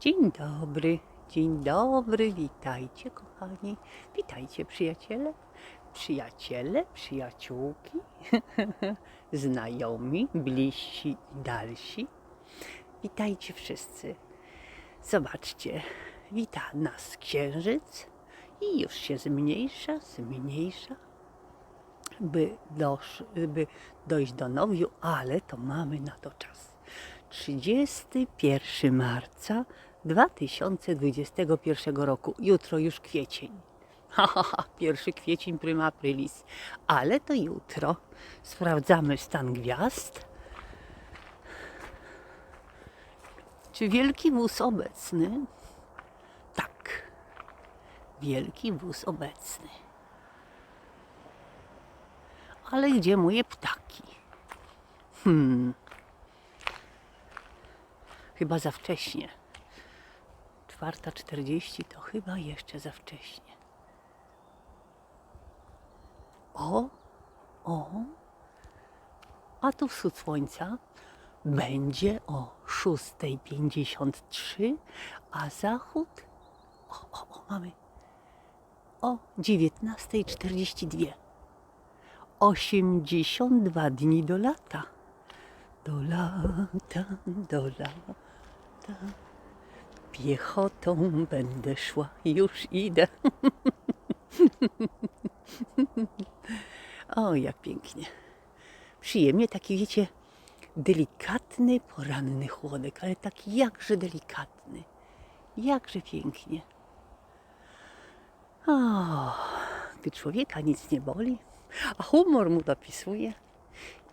Dzień dobry, dzień dobry, witajcie kochani, witajcie przyjaciele, przyjaciele, przyjaciółki, znajomi, bliżsi i dalsi. Witajcie wszyscy. Zobaczcie, wita nas księżyc i już się zmniejsza, zmniejsza, by, dosz, by dojść do nowiu, ale to mamy na to czas. 31 marca 2021 roku. Jutro już kwiecień. Ha, ha, ha, pierwszy kwiecień prima aprilis. Ale to jutro. Sprawdzamy stan gwiazd. Czy wielki wóz obecny? Tak. Wielki wóz obecny. Ale gdzie moje ptaki? Hmm. Chyba za wcześnie. Czwarta czterdzieści to chyba jeszcze za wcześnie. O, o, a tu wschód słońca będzie o 6.53, a zachód o, o, o, mamy o 19.42. 82 dni do lata. Do lata, do lata. Piechotą będę szła, już idę. o, jak pięknie. Przyjemnie taki, wiecie, delikatny, poranny chłodek, ale taki jakże delikatny. Jakże pięknie. O, gdy człowieka nic nie boli, a humor mu dopisuje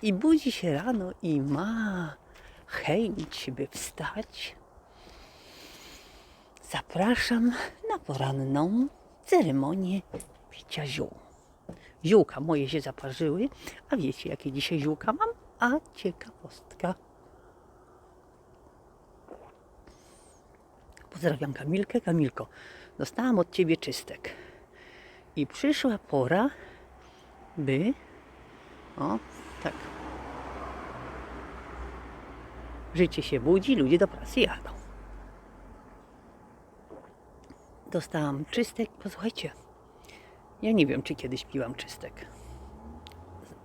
i budzi się rano i ma chęć, by wstać, zapraszam na poranną ceremonię picia ziół. Ziółka moje się zaparzyły, a wiecie jakie dzisiaj ziółka mam? A ciekawostka. Pozdrawiam Kamilkę. Kamilko, dostałam od Ciebie czystek. I przyszła pora, by... O, tak. Życie się budzi, ludzie do pracy jadą. Dostałam czystek. Posłuchajcie, ja nie wiem, czy kiedyś piłam czystek.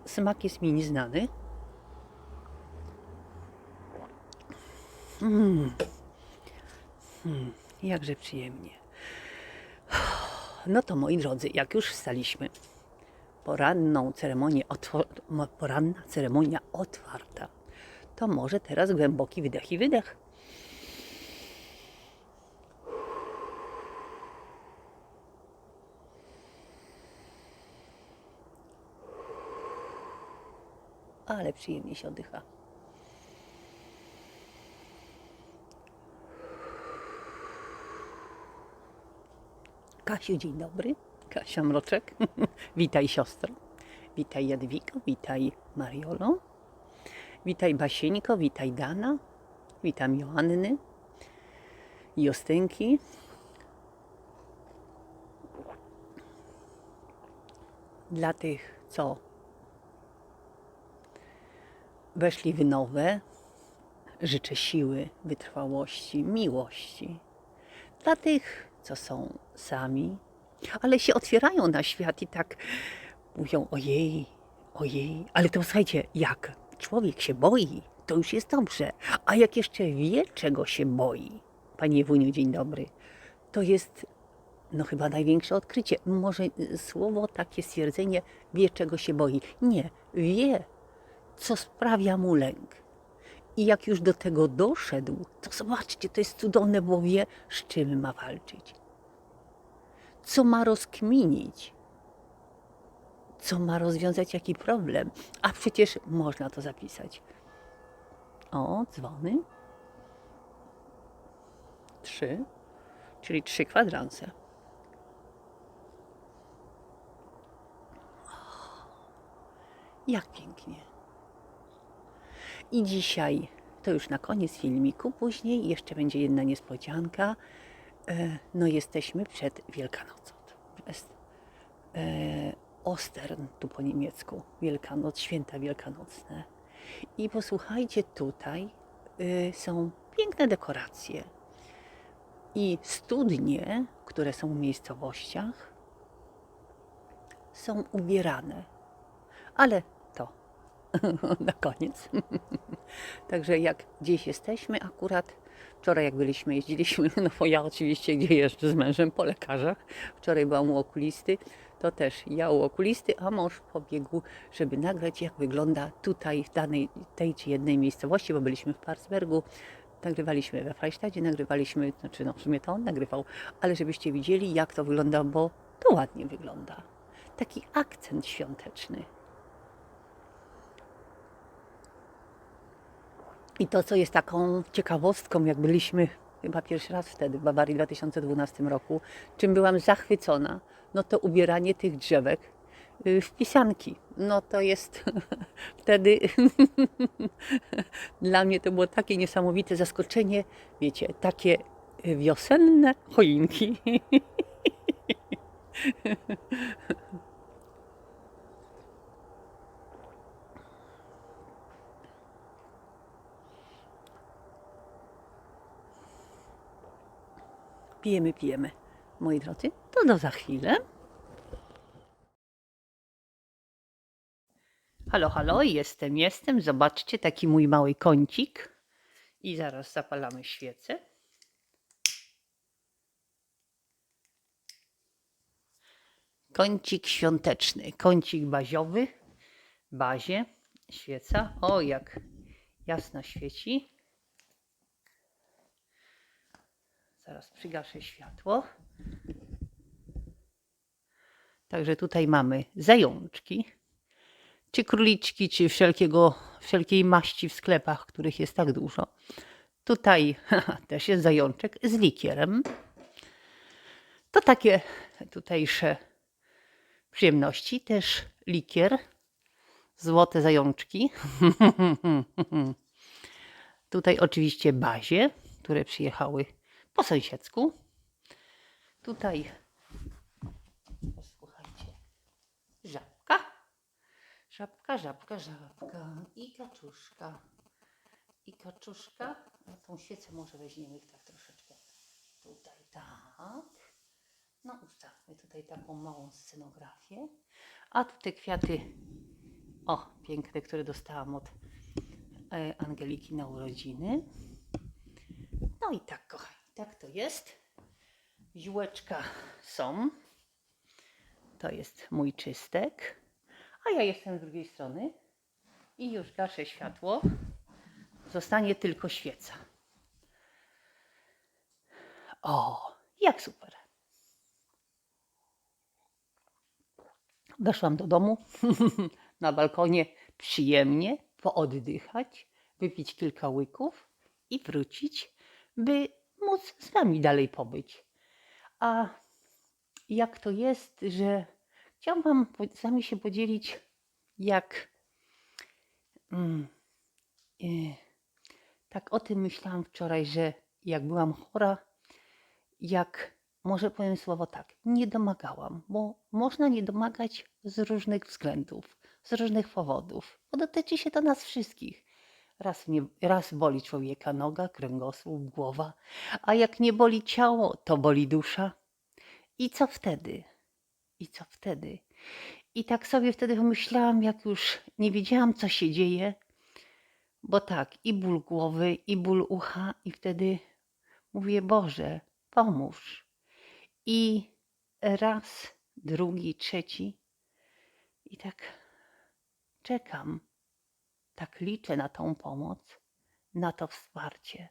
Smak jest mi nieznany. Mm. Mm, jakże przyjemnie. No to moi drodzy, jak już wstaliśmy, poranną ceremonię, poranna ceremonia otwarta, to może teraz głęboki wydech i wydech. Ale przyjemnie się oddycha. Kasiu, dzień dobry. Kasia Mroczek. witaj siostro. Witaj Jadwiko, witaj Mariolo. Witaj Basieńko, witaj Dana. Witam Joanny. Justynki. Dla tych, co weszli w nowe, życzę siły, wytrwałości, miłości. Dla tych, co są sami, ale się otwierają na świat i tak mówią: ojej, ojej, ale to słuchajcie, jak człowiek się boi, to już jest dobrze, a jak jeszcze wie, czego się boi, Panie Wuniu, dzień dobry, to jest no chyba największe odkrycie. Może słowo, takie stwierdzenie, wie, czego się boi. Nie, wie, co sprawia mu lęk. I jak już do tego doszedł, to zobaczcie, to jest cudowne, bo wie, z czym ma walczyć. Co ma rozkminić. Co ma rozwiązać, jaki problem. A przecież można to zapisać. O, dzwony. Trzy, czyli trzy kwadranse. Jak pięknie. I dzisiaj, to już na koniec filmiku, później jeszcze będzie jedna niespodzianka. E, No jesteśmy przed Wielkanocą. Jest e, Ostern, tu po niemiecku, Wielkanoc, święta wielkanocne. I posłuchajcie, tutaj y, są piękne dekoracje. I studnie, które są w miejscowościach, są ubierane. Ale na koniec. Także jak gdzieś jesteśmy, akurat wczoraj jak byliśmy, jeździliśmy, no bo ja oczywiście gdzie jeżdżę z mężem po lekarzach, wczoraj byłam u okulisty, to też ja u okulisty, a mąż pobiegł, żeby nagrać jak wygląda tutaj w danej, tej czy jednej miejscowości, bo byliśmy w Parsbergu, nagrywaliśmy we Freistadzie, nagrywaliśmy, znaczy no w sumie to on nagrywał, ale żebyście widzieli jak to wygląda, bo to ładnie wygląda. Taki akcent świąteczny. I to, co jest taką ciekawostką, jak byliśmy chyba pierwszy raz wtedy w Bawarii w 2012 roku, czym byłam zachwycona, no to ubieranie tych drzewek y, w pisanki. No to jest wtedy dla mnie to było takie niesamowite zaskoczenie, wiecie, takie wiosenne choinki. Pijemy, pijemy. Moi drodzy, to do za chwilę. Halo, halo, jestem, jestem. Zobaczcie, taki mój mały kącik. I zaraz zapalamy świecę. Kącik świąteczny, kącik baziowy, bazie, świeca. O, jak jasno świeci. Zaraz przygaszę światło. Także tutaj mamy zajączki, czy króliczki, czy wszelkiego, wszelkiej maści w sklepach, których jest tak dużo. Tutaj też jest zajączek z likierem. To takie tutejsze przyjemności. Też likier, złote zajączki. Tutaj oczywiście bazie, które przyjechały po sąsiedzku. Tutaj, słuchajcie, żabka. Żabka, żabka, żabka i kaczuszka. I kaczuszka. No, tą świecę może weźmiemy tak troszeczkę. Tutaj tak. No ustawmy tutaj taką małą scenografię. A tu te kwiaty, o piękne, które dostałam od e, Angeliki na urodziny. No i tak, tak to jest. Ziółeczka są. To jest mój czystek. A ja jestem z drugiej strony. I już gaszę światło. Zostanie tylko świeca. O, jak super. Weszłam do domu na balkonie przyjemnie pooddychać, wypić kilka łyków i wrócić, by móc z wami dalej pobyć. A jak to jest, że chciałam wam z wami się podzielić, jak mm, e, tak o tym myślałam wczoraj, że jak byłam chora, jak może powiem słowo tak, nie domagałam, bo można nie domagać z różnych względów, z różnych powodów, bo dotyczy się to nas wszystkich. Raz, nie, raz boli człowieka noga, kręgosłup, głowa, a jak nie boli ciało, to boli dusza. I co wtedy? I co wtedy? I tak sobie wtedy pomyślałam, jak już nie wiedziałam, co się dzieje, bo tak, i ból głowy, i ból ucha, i wtedy mówię, Boże, pomóż. I raz, drugi, trzeci, i tak czekam, tak liczę na tą pomoc, na to wsparcie.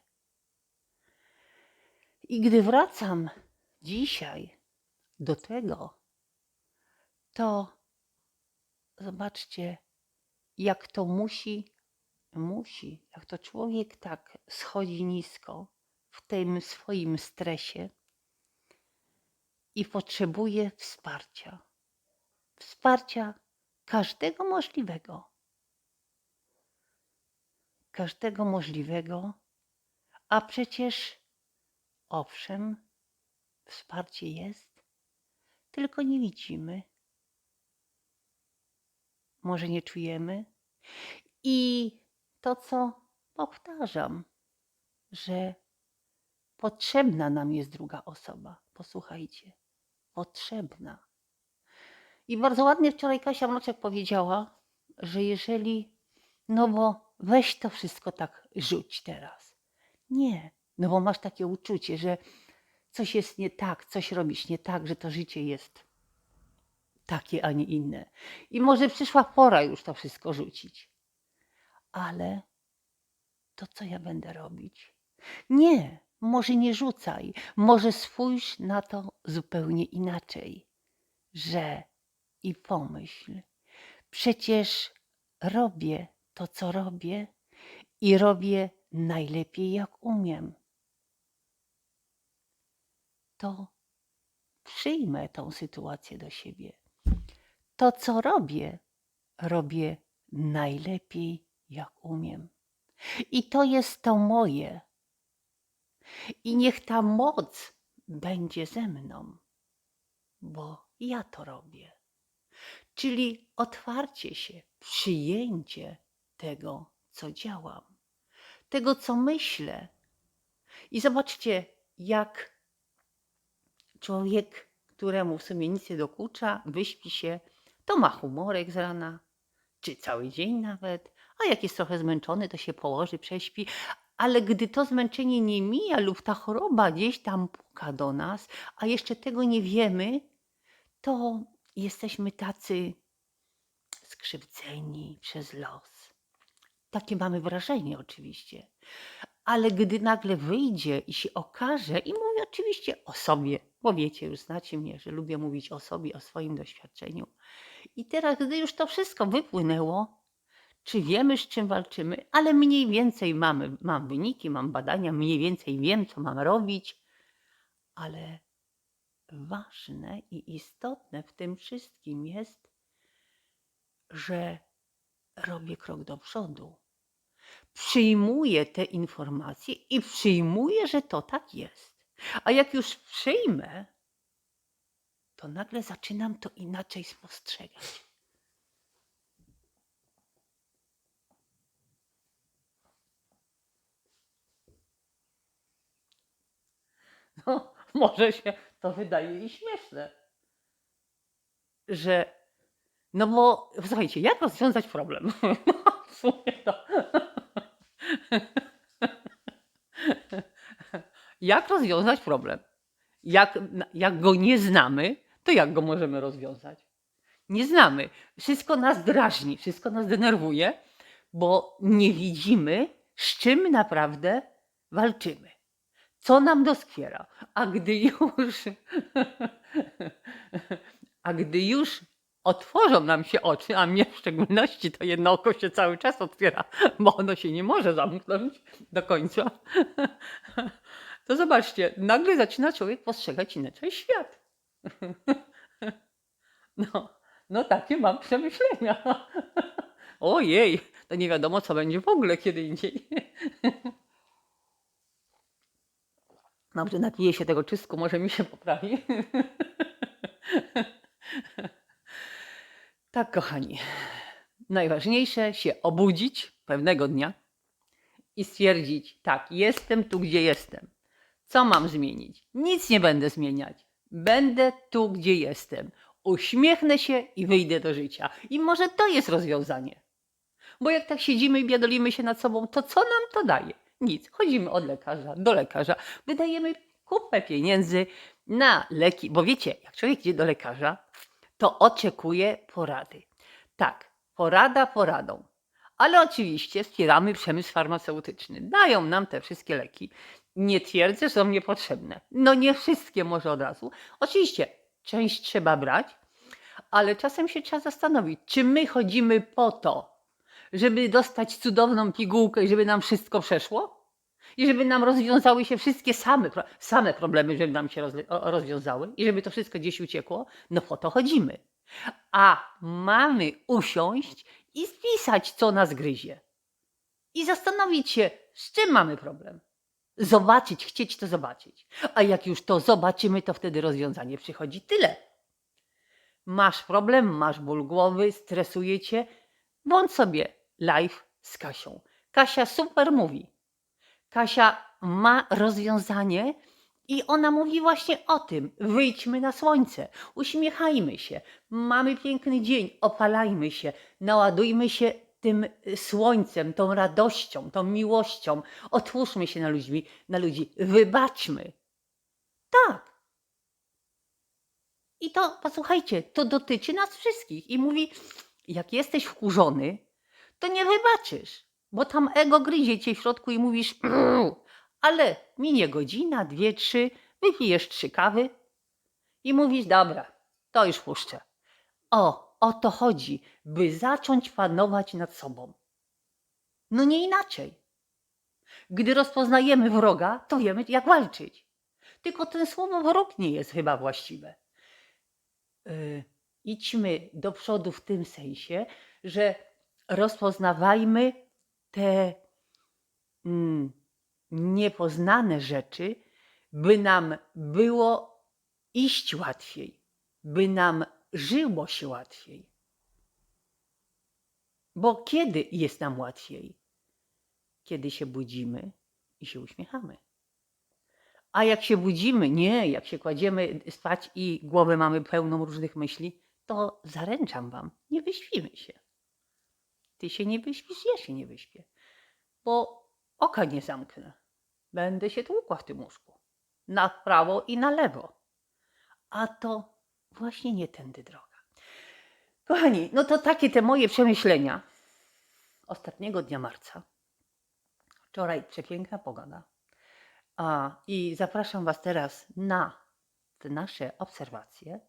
I gdy wracam dzisiaj do tego, to zobaczcie, jak to musi, musi, jak to człowiek tak schodzi nisko w tym swoim stresie i potrzebuje wsparcia. Wsparcia każdego możliwego. Każdego możliwego, a przecież owszem, wsparcie jest, tylko nie widzimy. Może nie czujemy. I to, co powtarzam, że potrzebna nam jest druga osoba. Posłuchajcie, potrzebna. I bardzo ładnie wczoraj Kasia Mroczek powiedziała, że jeżeli, no bo weź to wszystko tak rzuć teraz. Nie, no bo masz takie uczucie, że coś jest nie tak, coś robisz nie tak, że to życie jest takie, a nie inne. I może przyszła pora już to wszystko rzucić. Ale to co ja będę robić? Nie, może nie rzucaj, może spójrz na to zupełnie inaczej, że i pomyśl, przecież robię to, co robię i robię najlepiej, jak umiem. To przyjmę tą sytuację do siebie. To, co robię, robię najlepiej, jak umiem. I to jest to moje. I niech ta moc będzie ze mną, bo ja to robię. Czyli otwarcie się, przyjęcie tego, co działam, tego, co myślę. I zobaczcie, jak człowiek, któremu w sumie nic nie dokucza, wyśpi się, to ma humorek z rana, czy cały dzień nawet, a jak jest trochę zmęczony, to się położy, prześpi. Ale gdy to zmęczenie nie mija lub ta choroba gdzieś tam puka do nas, a jeszcze tego nie wiemy, to jesteśmy tacy skrzywdzeni przez los. Takie mamy wrażenie oczywiście. Ale gdy nagle wyjdzie i się okaże, i mówię oczywiście o sobie, bo wiecie, już znacie mnie, że lubię mówić o sobie, o swoim doświadczeniu. I teraz, gdy już to wszystko wypłynęło, czy wiemy, z czym walczymy, ale mniej więcej mamy, mam wyniki, mam badania, mniej więcej wiem, co mam robić, ale ważne i istotne w tym wszystkim jest, że robię krok do przodu. Przyjmuję te informacje i przyjmuję, że to tak jest. A jak już przyjmę, to nagle zaczynam to inaczej spostrzegać. No, może się to wydaje i śmieszne, że no bo słuchajcie, jak rozwiązać problem? w sumie to. jak rozwiązać problem? Jak, jak go nie znamy, to jak go możemy rozwiązać? Nie znamy. Wszystko nas drażni, wszystko nas denerwuje, bo nie widzimy, z czym naprawdę walczymy. Co nam doskwiera. A gdy już, a gdy już otworzą nam się oczy, a mnie w szczególności to jedno oko się cały czas otwiera, bo ono się nie może zamknąć do końca, to zobaczcie, nagle zaczyna człowiek postrzegać inaczej świat. No, no takie mam przemyślenia. Ojej, to nie wiadomo, co będzie w ogóle kiedy indziej. Dobrze, napiję się tego czystku, może mi się poprawi. Tak, kochani. Najważniejsze się obudzić pewnego dnia i stwierdzić: tak, jestem tu, gdzie jestem. Co mam zmienić? Nic nie będę zmieniać. Będę tu, gdzie jestem. Uśmiechnę się i wyjdę do życia. I może to jest rozwiązanie. Bo jak tak siedzimy i biadolimy się nad sobą, to co nam to daje? Nic. Chodzimy od lekarza do lekarza. Wydajemy kupę pieniędzy na leki. Bo wiecie, jak człowiek idzie do lekarza, to oczekuje porady. Tak, porada poradą. Ale oczywiście wspieramy przemysł farmaceutyczny. Dają nam te wszystkie leki. Nie twierdzę, że są niepotrzebne. No nie wszystkie może od razu. Oczywiście część trzeba brać, ale czasem się trzeba zastanowić, czy my chodzimy po to, żeby dostać cudowną pigułkę i żeby nam wszystko przeszło? I żeby nam rozwiązały się wszystkie same, same problemy, żeby nam się rozwiązały i żeby to wszystko gdzieś uciekło? No po to chodzimy. A mamy usiąść i spisać, co nas gryzie. I zastanowić się, z czym mamy problem. Zobaczyć, chcieć to zobaczyć. A jak już to zobaczymy, to wtedy rozwiązanie przychodzi. Tyle. Masz problem, masz ból głowy, stresuje cię. Włącz sobie live z Kasią. Kasia super mówi. Kasia ma rozwiązanie i ona mówi właśnie o tym. Wyjdźmy na słońce, uśmiechajmy się, mamy piękny dzień, opalajmy się, naładujmy się tym y, słońcem, tą radością, tą miłością. Otwórzmy się na ludzi, na ludzi, wybaczmy. Tak. I to, posłuchajcie, to dotyczy nas wszystkich. I mówi, jak jesteś wkurzony, to nie wybaczysz, bo tam ego gryzie cię w środku i mówisz, ale minie godzina, dwie, trzy, wypijesz trzy kawy i mówisz, dobra, to już puszczę. O, o to chodzi, by zacząć panować nad sobą. No nie inaczej. Gdy rozpoznajemy wroga, to wiemy, jak walczyć. Tylko ten słowo wróg nie jest chyba właściwe. Yy, idźmy do przodu w tym sensie, że rozpoznawajmy te mm, niepoznane rzeczy, by nam było iść łatwiej, by nam żyło się łatwiej. Bo kiedy jest nam łatwiej? Kiedy się budzimy i się uśmiechamy. A jak się budzimy, nie, jak się kładziemy spać i głowę mamy pełną różnych myśli, to zaręczam wam, nie wyśpimy się. Ty się nie wyśpisz, ja się nie wyśpię, bo oka nie zamknę. Będę się tłukła w tym łóżku. Na prawo i na lewo. A to właśnie nie tędy droga. Kochani, no to takie te moje przemyślenia ostatniego dnia marca. Wczoraj przepiękna pogoda. A, I zapraszam Was teraz na te nasze obserwacje.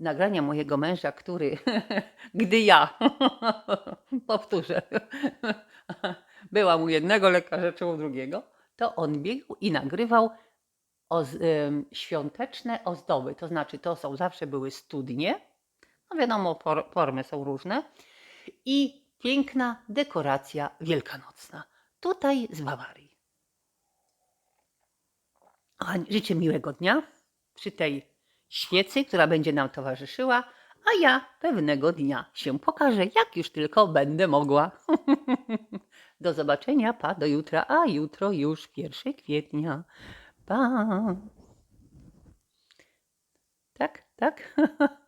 Nagrania mojego męża, który, gdy ja, powtórzę, byłam u jednego lekarza czy u drugiego, to on biegł i nagrywał em, świąteczne ozdoby. To znaczy, to są zawsze były studnie. No wiadomo, por, formy są różne. I piękna dekoracja wielkanocna. Tutaj z Bawarii. Kochani, życzę miłego dnia przy tej świecy, która będzie nam towarzyszyła, a ja pewnego dnia się pokażę, jak już tylko będę mogła. Do zobaczenia, pa, do jutra, a jutro już 1 kwietnia. Pa. Tak, tak.